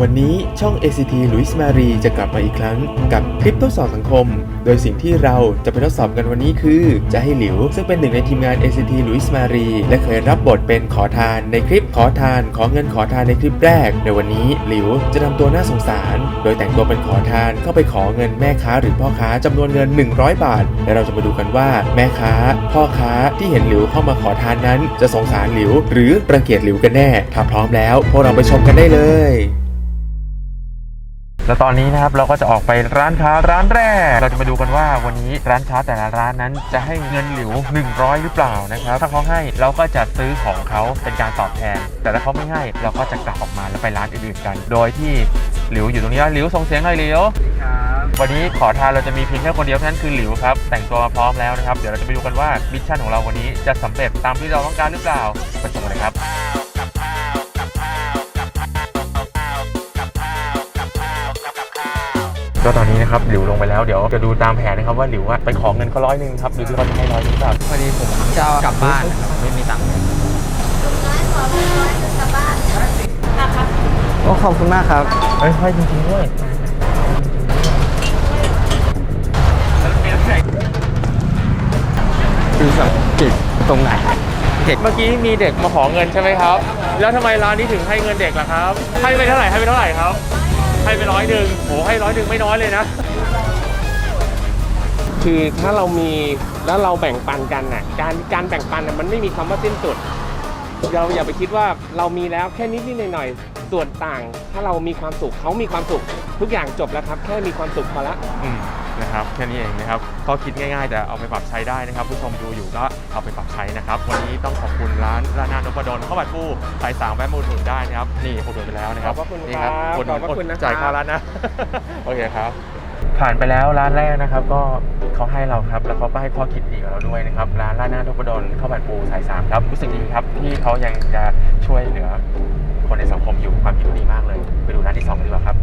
วันนี้ช่อง ACT ลุยส์มารีจะกลับมาอีกครั้งกับคลิปทดสอบสังคม โดยสิ่งที่เราจะไปทดสอบกันวันนี้คือ จะให้หลิว ซึ่งเป็นหนึ่งในทีมงาน ACT ลุยส์มารีและเคยรับบทเป็นขอทานในคลิปขอทาน ขอเงินขอทานในคลิปแรก ในวันนี้หลิวจะทำตัวน่าสงสาร โดยแต่งตัวเป็นขอทานเข้าไปขอเงินแม่ค้าหรือพ่อค้าจำนวนเงิน 100 บาท และเราจะมาดูกันว่าแม่ค้า พ่อค้าที่เห็นหลิวเข้ามาขอทานนั้น จะสงสารหลิว หรือรังเกียจหลิวกันแน่ถ้าพร้อมแล้วพวกเราไปชมกันได้เลย แล้วตอนนี้นะครับเราก็จะออกไปร้านค้าร้านแรก เราจะมาดูกันว่าวันนี้ร้านค้าแต่ละร้านนั้นจะให้เงินหลิว 100 หรือเปล่านะครับ ถ้าเขาให้เราก็จะซื้อของเขาเป็นการตอบแทน แต่ถ้าเขาไม่ให้เราก็จะกลับออกมาแล้วไปร้านอื่นๆกัน โดยที่หลิวอยู่ตรงนี้หลิวส่งเสียงหน่อยหลิววันนี้ขอทานเราจะมีเพียงแค่คนเดียวเท่านั้นคือหลิวครับ แต่งตัวมาพร้อมแล้วนะครับ เดี๋ยวเราจะไปดูกันว่ามิชชั่นของเราวันนี้จะสำเร็จตามที่เราต้องการหรือเปล่าไปชมกันเลยครับ ก็ตอนนี้นะครับหลิวลงไปแล้วเดี๋ยวจะดูตามแผนนะครับว่าหลิวอะไปขอเงินเขาร้อยหนึ่งครับดูที่เขาจะให้ร้อยหนึ่งหรือเปล่าพอดีผมจะเอากลับบ้านนะครับไม่มีตังค์โอ้ขอบคุณมากครับเฮ้ยให้จริงๆด้วยคือสังเกตตรงไหนเด็กเมื่อกี้มีเด็กมาขอเงินใช่ไหมครับ แล้วทำไมร้านนี้ถึงให้เงินเด็กล่ะครับ ให้ไปเท่าไหร่ให้ไปเท่าไหร่ครับ ให้ไปร้อยหนึ่งโหให้ร้อยหนึ่งไม่น้อยเลยนะ คือถ้าเรามีแล้วเราแบ่งปันกันน่ะ การการแบ่งปันน่ะมันไม่มีคำว่าสิ้นสุด เราอย่าไปคิดว่าเรามีแล้วแค่นิดนิดหน่อยหน่อยๆส่วนต่าง ถ้าเรามีความสุขเขามีความสุขทุกอย่างจบแล้วครับ แค่มีความสุขพอละอืม นะครับแค่นี้เองนะครับก็คิดง่ายๆ แต่เอาไปปรับใช้ได้นะครับ ผู้ชมดูอยู่ก็เอาไปปรับใช้นะครับ วันนี้ต้องขอบคุณร้านร้านนานพดลข้าวผัดปูสายสามแวะมาอุดหนุนได้นะครับ นี่อุดหนุนไปแล้วนะครับขอบพระคุณนี่ครับอุดหนุนขอบพระคุณนะครับจ่ายค่าร้านนะโอเคครับผ่านไปแล้วร้านแรกนะครับ ก็เขาให้เราครับ แล้วเขาก็ให้ข้อคิดดีกับเราด้วยนะครับร้านร้านหน้าทพดลข้าวผัดปูสายสามครับรู้สึกดีครับที่เขายังจะช่วยเหลือคนในสังคมอยู่ความคิดดีมากเลย ไปดูร้านที่สองกันดีกว่าครับ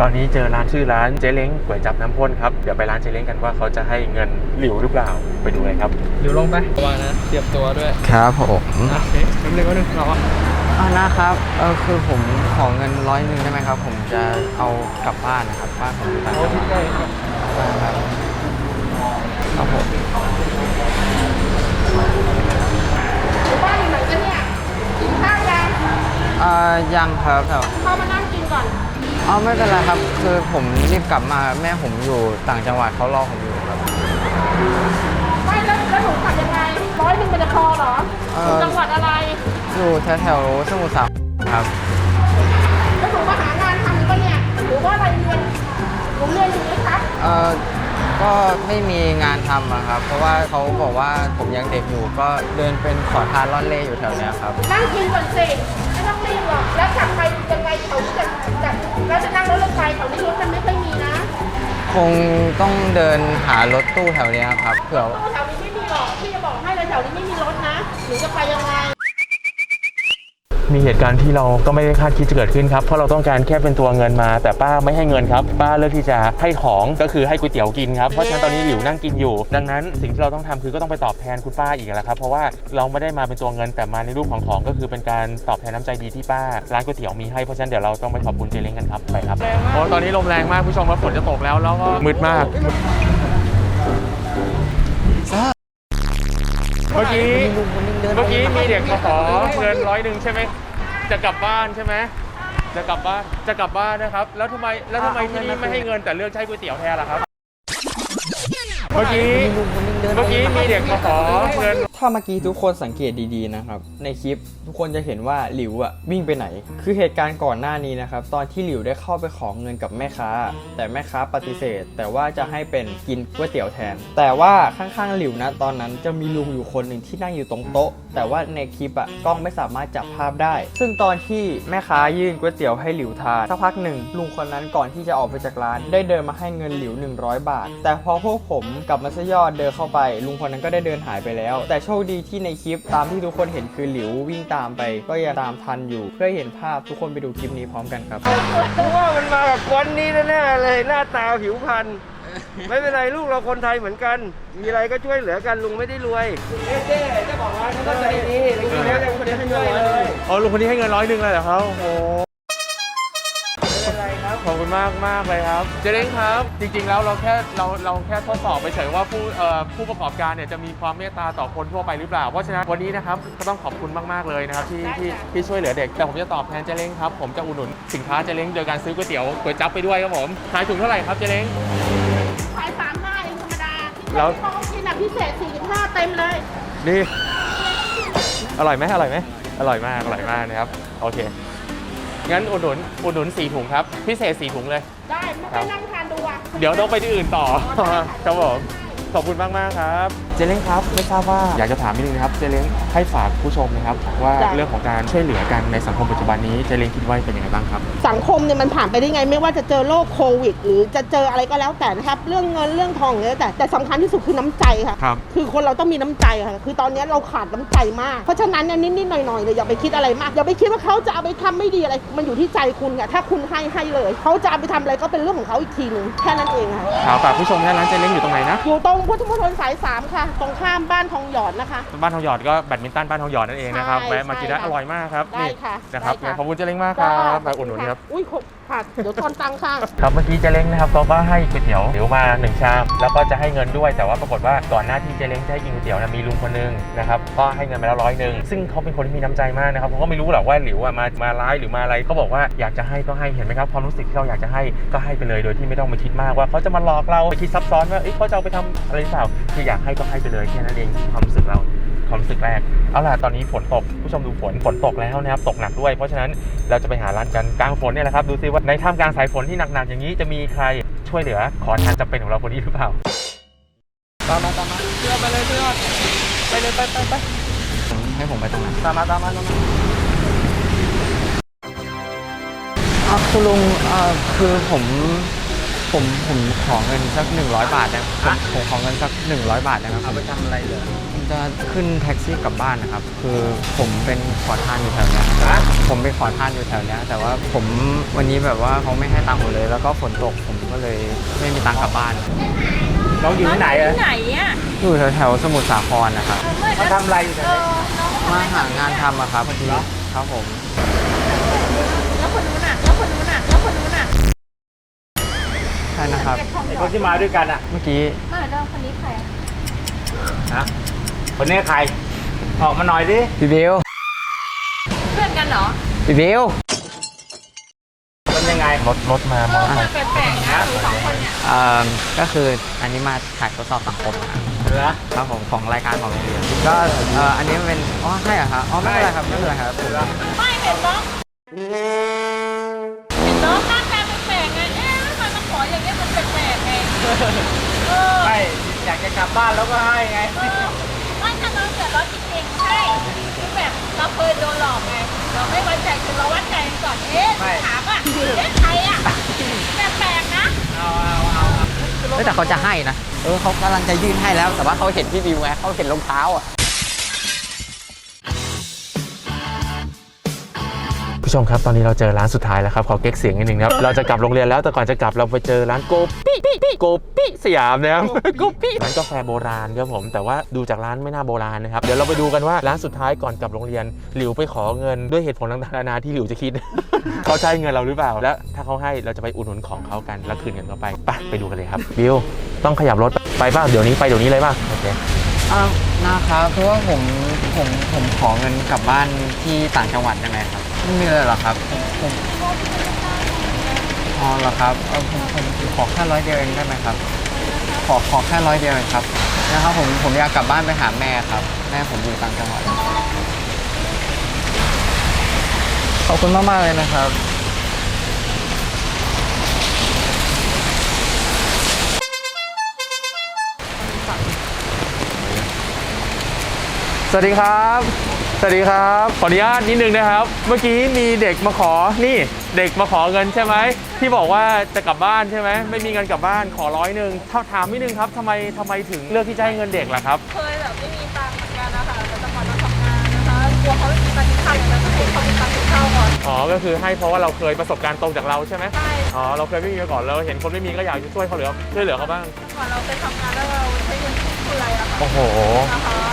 ตอนนี้เจอร้านชื่อร้านเจ๊เล้งก๋วยจับน้ำพ่นครับ เดี๋ยวไปร้านเจ๊เล้งกันว่าเขาจะให้เงินหลิวหรือเปล่า ไปดูเลยครับ เดี๋ยวลงไประวังนะเตรียมตัวด้วยครับผมโอเคแป๊บนึงก็นึงรออ่านะครับเออคือผมขอเงินร้อยหนึ่งได้ไหมครับ ผมจะเอากลับบ้านนะครับบ้านผมอยู่ต่างจังหวัดครับครับผมบ้านอยู่ไหนกันเนี่ยกินข้าวยังอ่ายังครับแต่เข้ามานั่งกินก่ อนอ๋อไม่เป็นไรครับ คือผมรีบกลับมาแม่ผมอยู่ต่างจังหวัดเขารอผมอยู่ครับไม่แล้วแล้วหนูกลับยังไงร้อยหนึ่งมันจะพอเหรอเอ่ออยู่จังหวัดอะไร อยู่แถวๆสมุทรสาครครับ แล้วหนูมาหางานทำปะเนี่ยหรือว่าอะไรเรียนหนูเรียนอยู่ไหมคะเออก็ไม่มีงานทำอะครับ เพราะว่าเขาบอกว่าผมยังเด็กอยู่ก็เดินเป็นขอทานร่อนเล่อยู่แถวเนี้ยครับ นั่งกินก่อนสิ ไม่ต้องรีบหรอกแล้วกลับไปยังไงแถวนี้จะจะแล้วจะนั่งรถลงไปแถวนี้รถมันไม่ค่อยมีนะคงต้องเดินหารถตู้แถวเนี้ยครับเผื่อตู้แถวนี้ไม่มีหรอกพี่จะบอกให้เลยแถวนี้ไม่มีรถนะหนูจะไปยังไง มีเหตุการณ์ที่เราก็ไม่ได้คาดคิดจะเกิดขึ้นครับเพราะเราต้องการแค่เป็นตัวเงินมา แต่ป้าไม่ให้เงินครับ ป้าเลือกที่จะให้ของก็คือให้ก๋วยเตี๋ยวกินครับเพราะฉะนั้นตอนนี้หลิวนั่งกินอยู่ ดังนั้นสิ่งที่เราต้องทำคือก็ต้องไปตอบแทนคุณป้าอีกแล้วครับเพราะว่าเราไม่ได้มาเป็นตัวเงินแต่มาในรูปของของก็คือเป็นการตอบแทนน้ำใจดีที่ป้าร้านก๋วยเตี๋ยวมีให้เพราะฉะนั้นเดี๋ยวเราต้องไปขอบคุณเจเล้งกันครับไปครับโอ้ตอนนี้ลมแรงมากผู้ชมครับฝนจะตกแล้วแล้วก็มืดมาก มื่อกี้เมื่อกี้มีเด็กมาขอเงินร้อยหนึ่งใช่ไหมจะกลับบ้านใช่ไหมจะกลับบ้านจะกลับบ้านนะครับ แล้วทำไมแล้วทำไมที่นี่ไม่ให้เงินแต่เลือกใช้ก๋วยเตี๋ยวแทนล่ะครับ เมื่อกี้เมื่อกี้มีเด็กมาขอเงินถ้าเมื่อกี้ทุกคนสังเกตดีๆนะครับ ในคลิปทุกคนจะเห็นว่าหลิวอะวิ่งไปไหน คือเหตุการณ์ก่อนหน้านี้นะครับ ตอนที่หลิวได้เข้าไปขอเงินกับแม่ค้า แต่แม่ค้าปฏิเสธ แต่ว่าจะให้เป็นกินก๋วยเตี๋ยวแทน แต่ว่าข้างๆหลิวนะตอนนั้นจะมีลุงอยู่คนหนึ่งที่นั่งอยู่ตรงโต๊ะ แต่ว่าในคลิปอะกล้องไม่สามารถจับภาพได้ ซึ่งตอนที่แม่ค้ายื่นก๋วยเตี๋ยวให้หลิวทานสักพักหนึ่งลุงคนนั้นก่อนที่จะออกไปจากร้าน ได้เดินมาให้เงินหลิว 100 บาท แต่พอพวกผมกับมัสยอดเดินเข้าไป ลุงคนนั้นก็ได้เดินหายไปแล้ว แต่ชคดีที่ในคลิปตามที่ทุกคนเห็นคือหลิววิ่งตามไป ก็ยังตามทันอยู่ เพื่อให้เห็นภาพทุกคนไปดูคลิปนี้พร้อมกันครับว่ามันมากับวันนี้แน่ๆเลยหน้าตาผิวพรรณไม่เป็นไรลูกเราคนไทยเหมือนกัน มีอะไรก็ช่วยเหลือกันลุงไม่ได้รวยเจ๊เจ๊เจ้าของร้านเขาก็ใจดีลุงคนนี้ยังคนนี้ให้เงินร้อยเลยอ๋อลุงคนนี้ให้เงินร้อยหนึ่งเลยเหรอครับโอ้ อบคุณมากมากเลยครับ เจเล้งครับ จริง ๆ แล้วเราแค่เราเราแค่ทดสอบไปเฉยว่าผู้เอ่อผู้ประกอบการเนี่ยจะมีความเมตตาต่อคนทั่วไปหรือเปล่า เพราะฉะนั้นวันนี้นะครับก็ต้องขอบคุณมากๆเลยนะครับที่ที่ที่ช่วยเหลือเด็ก แต่ผมจะตอบแทนเจเล้งครับ ผมจะอุดหนุนสินค้าเจเล้งโดยการซื้อก๋วยเตี๋ยวก๋วยจั๊บไปด้วยครับผม ขายถุงเท่าไหร่ครับเจเล้ง ขายสามห้าเองธรรมดาแล้ว ที่เขากินอะพิเศษสี่สิบห้าเต็มเลย นี่ อร่อยไหมอร่อยไหมอร่อยมาก อร่อยมากนะครับ โอเค งั้นอุดหนุนอุดหนุน4ถุงครับ พิเศษ4ถุงเลย ได้ไม่ครัไปบนั่งทานดูอะ เดี๋ยวต้องไปที่อื่นต่อ ครับผม ขอบคุณมากมากๆครับ เจเล้งครับไม่ทราบว่าอยากจะถามนิดนึงนะครับเจเล้งให้ฝากผู้ชมนะครับว่าจ้ะเรื่องของการช่วยเหลือกันในสังคมปัจจุบันนี้เจเล้งคิดว่าเป็นยังไงบ้างครับ สังคมเนี่ยมันผ่านไปได้ไง ไม่ว่าจะเจอโรคโควิด หรือจะเจออะไรก็แล้วแต่นะครับเรื่องเงินเรื่องทองเนี่ยแต่แต่สำคัญที่สุดคือน้ำใจค่ะ ครับ คือคนเราต้องมีน้ำใจค่ะ คือตอนนี้เราขาดน้ำใจมาก เพราะฉะนั้นเนี่ยนิดๆหน่อยๆเนี่ยอย่าไปคิดอะไรมาก อย่าไปคิดว่าเขาจะเอาไปทำไม่ดีอะไร มันอยู่ที่ใจคุณค่ะ ถ้าคุณให้ให้เลย เขาจะเอาไปทำอะไรก็เป็นเรื่องของเขาอีกทีหนึ่งแค่นั้นเองค่ะข่าวฝากผู้ชมนะร้านเจเล้งอยู่ตรงไหนนะ อยู่ตรงพุทธมณฑลสายสามค่ะตรงข้ามบ้านทองหยอดนะคะ บ้านทองหยอดก็แบดมินตันบ้านทองหยอดนั่นเองนะครับใช่แวะมากินได้ใช่อร่อยมากครับได้นี่ค่ะนะครับได้ค่ะ ขอบคุณเจเล้งมากครับมาอุดหนุนครับ อุ้ยขอบ ค่ะ เดี๋ยวทอนตังค่ะ ครับเมื่อกี้เจเล้งนะครับเขาก็ให้ก๋วยเตี๋ยวเดี๋ยวมาหนึ่งชามแล้วก็จะให้เงินด้วย แต่ว่าปรากฏว่าก่อนหน้าที่เจเล้งจะให้กินก๋วยเตี๋ยวนะมีลุงคนหนึงนะครับก็ให้เงินไปแล้วร้อยหนึ่งซึ่งเขาเป็นคนที่มีน้ำใจมากนะครับผมก็ไม่รู้หรอกว่าหลิวอะมามาร้ายหรือมาอะไรเขาบอกว่าอยากจะให้ก็ให้เห็นไหมครับความรู้สึกที่เราอยากจะให้ก็ให้ไปเลยโดยที่ไม่ต้องมาคิดมากว่าเขาจะมาหลอกเราไปคิดซับซ้อนว่าเอ้ยเขาจะเอาไปทำอะไรหรือเปล่าคืออยากให้ก็ให้ไปเลยแค่นั้นเองความรู้สึกเราความรู้สึกแรกเอาล่ะตอนนี้ฝนตก ผู้ชมดูฝนฝนตกแล้วนะครับตกหนักด้วย เพราะฉะนั้นเราจะไปหาร้านกันกลางฝนเนี่ยแหละครับดูซิว่าในท่ามกลางสายฝนที่หนักๆอย่างนี้จะมีใครช่วยเหลือขอทานจำเป็นของเราคนนี้หรือเปล่าตามมาตามมาเชื่อไปเลยเชื่อไปเลยไปไปไปให้ผมไปตรงไหนตามมาตามมาตามมาอะคุณลุงคือผม ผมผมขอเงินสัก 100 บาทนะผมผมขอเงินสัก 100 บาทนะครับเอาไปทำอะไรเลยผมจะขึ้นแท็กซี่กลับบ้านนะครับ คือผมเป็นขอทานอยู่แถวเนี้ยผมเป็นขอทานอยู่แถวเนี้ยแต่ว่าผมวันนี้แบบว่าเขาไม่ให้ตังค์ผมเลย แล้วก็ฝนตกผมก็เลยไม่มีตังค์กลับบ้านน้องอยู่ที่ไหนอะไหนอะอยู่แถวแถวๆสมุทรสาครนะครับมาทำอะไรอยู่แถวนี้มาหางานทำอะครับพอดีครับผม แล้วคนนู้นอะแล้วคนนู้นอะแล้วคนนู้นอะใช่นะครับไอ้คนที่มาด้วยกันอะเมื่อกี้มาเดิมคนนี้ใครอะฮะคนนี้ใคร ออกมาหน่อยดิพี่เบลเพื่อนกันเหรอพี่เบลมันยังไง รถรถมาเอมออมาแปลกๆนะหนูสองคนเนี่ยเอ่อก็คืออันนี้มาถ่ายทดสอบสังคมนะครับเหรอ ครับผมของรายการของโรงเรียนก็เอ่ออันนี้มันเป็นอ๋อใช่เหรอครับอ๋อไม่เป็นไรครับไม่เป็นไรครับ ไม่เห็นน้อง บบ้านแล้วก็ให้ไงเออไม่ถ้าน้องเดือดร้อนจริงๆใช่คือแบบเราเคยโดนหลอกไง เราไม่ไว้ใจคือเราวัดใจกันก่อน เอ๊ะ ไม่ ถามอะเอ๊ะใครอะแปลกๆนะ เอาเอาเอาเอาเอ้ยแต่เขาจะให้นะ เออเขากำลังจะยื่นให้แล้ว แต่ว่าเขาเห็นพี่บิวไงเขาเห็นรองเท้าอะ ผู้ชมครับตอนนี้เราเจอร้านสุดท้ายแล้วครับขอเก๊กเสียงนิดนึงนะครับเราจะกลับโรงเรียนแล้วแต่ก่อนจะกลับเราไปเจอร้านโกปิปิปิโกปิสยามนะครับโกปิร้านกาแฟโบราณครับผม แต่ว่าดูจากร้านไม่น่าโบราณนะครับเดี๋ยวเราไปดูกันว่าร้านสุดท้ายก่อนกลับโรงเรียนหลิวไปขอเงินด้วยเหตุผลต่างๆนานาที่หลิวจะคิด เขาจะให้เงินเราหรือเปล่า แล้วถ้าเขาให้เราจะไปอุดหนุนของเขากันแล้วคืนเงินเขาไปไปไปดูกันเลยครับบิวต้องขยับรถไปป่ะเดี๋ยวนี้ไปเดี๋ยวนี้เลยป่ะโอเคอ้าวนะครับเพราะว่าผมผมผมขอเงินกลับบ้านที่ต่างจังหวัดได้ไหมครับ ไม่มีเลยเหรอครับผมผมอ๋อเหรอครับเออผมผมผมขอแค่ร้อยเดียวเองได้ไหมครับ ขอขอแค่ร้อยเดียวเองครับนะครับผมผมอยากกลับบ้านไปหาแม่ครับ แม่ผมอยู่ต่างจังหวัดขอบคุณมากๆเลยนะครับ สวัสดีครับ สวัสดีครับ ขออนุญาตนิดนึงนะครับ เมื่อกี้มีเด็กมาขอ นี่เด็กมาขอเงินใช่ไหม ที่บอกว่าจะกลับบ้านใช่ไหม ไม่มีเงินกลับบ้าน ขอร้อยหนึ่งถ้าถามนิดนึงครับทำไมทำไมถึงเลือกที่จะให้เงินเด็กล่ะครับ เคยแบบไม่มีตังค์เหมือนกันนะคะแต่แต่ก่อนเราทำงานนะคะ กลัวเขาไม่มีตังค์กินข้าวอย่างนั้นก็ให้เขามีตังค์กินข้าวก่อน อ๋อ ก็คือให้เพราะว่าเราเคยประสบการณ์ตรงจากเราใช่ไหม ใช่อ๋อ เราเคยไม่มีมาก่อนเราเห็นคนไม่มีก็อยากจะช่วยเขาเหลือช่วยเหลือเขาบ้าง ก่อนเราไปทำงานแล้วเราใช้เงินฟุ่มเฟือยอะค่ะโอ้โห นะคะ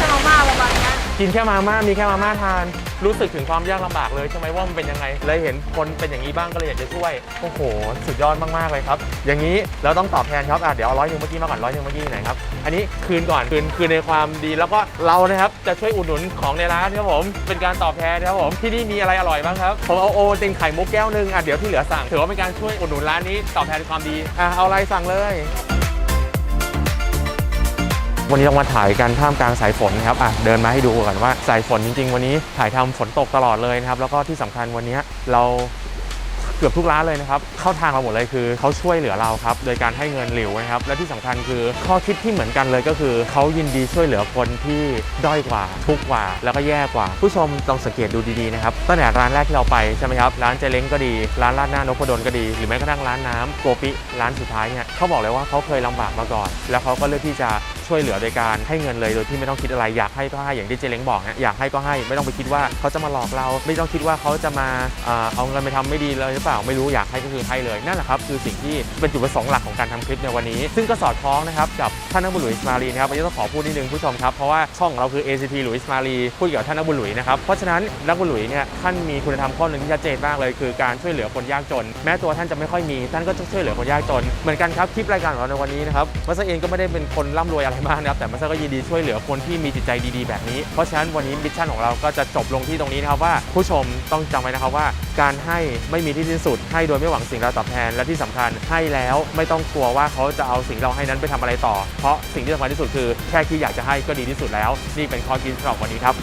ค่มาม่าประมาณนี้กินแค่มาม่ามีแค่มาม่าทาน รู้สึกถึงความยากลำบากเลยใช่ไหมว่ามันเป็นยังไงเลยเห็นคนเป็นอย่างนี้บ้างก็เลยอยากจะช่วยโอ้โห สุดยอดมากๆเลยครับ อย่างนี้เราต้องตอบแทนครับอะเดี๋ยวเอาร้อยหนึ่งเมื่อกี้มาก่อนร้อยหนึ่งเมื่อกี้ไหนครับอันนี้คืนก่อนคืนคืนในความดีแล้วก็เรานะครับจะช่วยอุดหนุนของในร้านครับผมเป็นการตอบแทนครับผมที่นี่มีอะไรอร่อยบ้างครับผมเอาโอตินไข่มุกแก้วหนึ่งอะเดี๋ยวที่เหลือสั่งถือว่าเป็นการช่วยอุดหนุนร้านนี้ตอบแทนความดีอะเอาอะไรสั่งเลย วันนี้เรามาถ่ายกันท่ามกลางสายฝนนะครับอะเดินมาให้ดูกันว่าสายฝนจริง ๆ วันนี้ถ่ายทำฝนตกตลอดเลยนะครับ แล้วก็ที่สำคัญวันนี้เราเกือบทุกร้านเลยนะครับ เข้าทางเราหมดเลยคือเขาช่วยเหลือเราครับ โดยการให้เงินหลิวนะครับ และที่สำคัญคือข้อคิดที่เหมือนกันเลยก็คือ เขายินดีช่วยเหลือคนที่ด้อยกว่า ทุกกว่า แล้วก็แย่กว่า ผู้ชมลองสังเกตดูดีๆนะครับตั้งแต่ร้านแรกที่เราไปใช่ไหมครับร้านเจเล้งก็ดี ร้านลาดหน้านพดลก็ดี หรือแม้กระทั่งร้านน้ำโกปิร้านสุดท้ายเนี่ยเขาบอกเลยว่าเขาเคยลำบากมาก่อน แล้วเขาก็เลือกที่จะ ช่วยเหลือโดยการให้เงินเลยโดยที่ไม่ต้องคิดอะไรอยากให้ก็ให้อย่างที่เจเล้งบอกนะอยากให้ก็ให้ไม่ต้องไปคิดว่าเขาจะมาหลอกเรา ไม่ต้องคิดว่าเขาจะมาเอาเงินไปทำไม่ดีเลยหรือเปล่าไม่รู้อยากให้ก็คือให้เลยนั่นแหละครับคือสิ่งที่เป็นจุดประสงค์หลักของการทำคลิปในวันนี้ ซึ่งก็สอดคล้องนะครับกับท่านนักบุญหลุยส์มารีนะครับวันนี้ต้องขอพูดนิดนึงผู้ชมครับเพราะว่าช่องเราคือ ACT หลุยส์มารีพูดเกี่ยวกับท่านนักบุญหลุยนะครับเพราะฉะนั้นนักบุญหลุยเนี่ยท่านมีคุณธรรมข้อหนึ่งที่ชัดเจนมากเลย คือการช่วยเหลือคนยากจน แม้ตัวท่านจะไม่ค่อยมีท่านก็ช่วยเหลือคนยากจนเหมือนกันครับคลิปรายการของเราในวันนี้นะครับมัสเองก็ไม่ได้เป็นคนร่ำรวยอะไรมากนะครับแต่มาสก็ยินดีช่วยเหลือคนที่มีจิตใจดีๆ แบบนี้ เพราะฉะนั้นวันนี้มิชชั่นของเราก็จะจบลงที่ตรงนี้นะครับว่าผู้ชมต้องจำไว้นะครับว่า การให้ไม่มีที่สิ้นสุด ให้โดยไม่หวังสิ่งเราตอบแทนและที่สำคัญให้แล้วไม่ต้องกลัวว่าเขาจะเอาสิ่งเราให้นั้นไปทำอะไรต่อ เพราะสิ่งที่สำคัญที่สุดคือแค่ที่อยากจะให้ก็ดีที่สุดแล้ว นี่เป็นข้อคิดสำหรับวันนี้ครับ